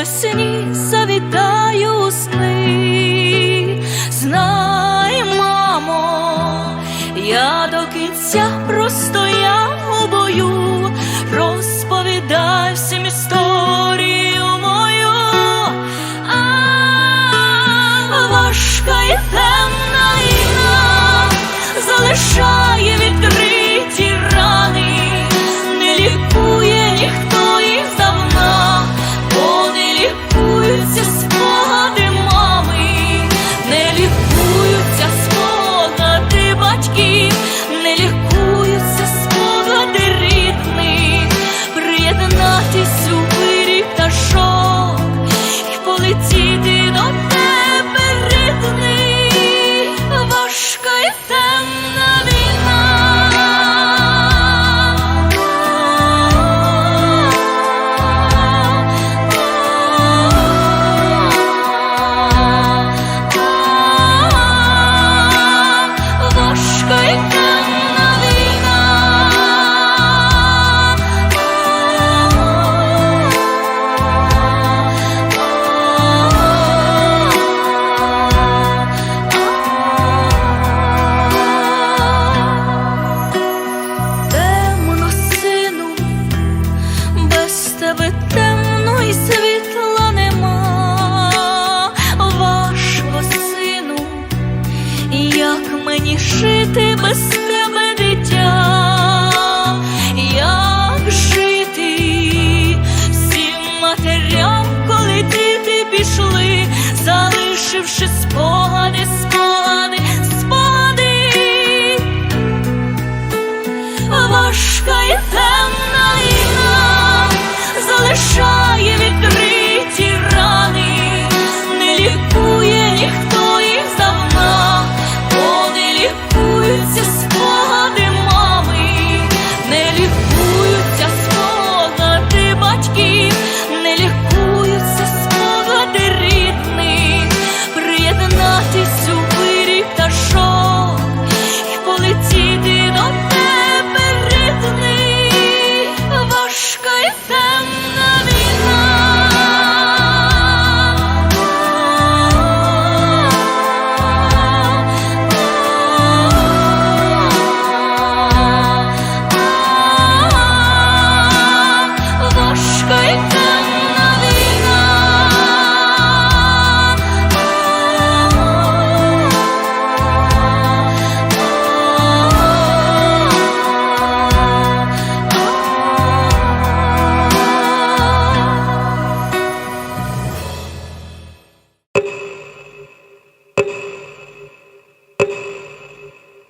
весні завітаю у сни. Знай, мамо, я до кінця простояв у бою, розповідай всім історію мою. А важка і темна війна залишає важка і коли діти пішли, залишивши спогади, спогади,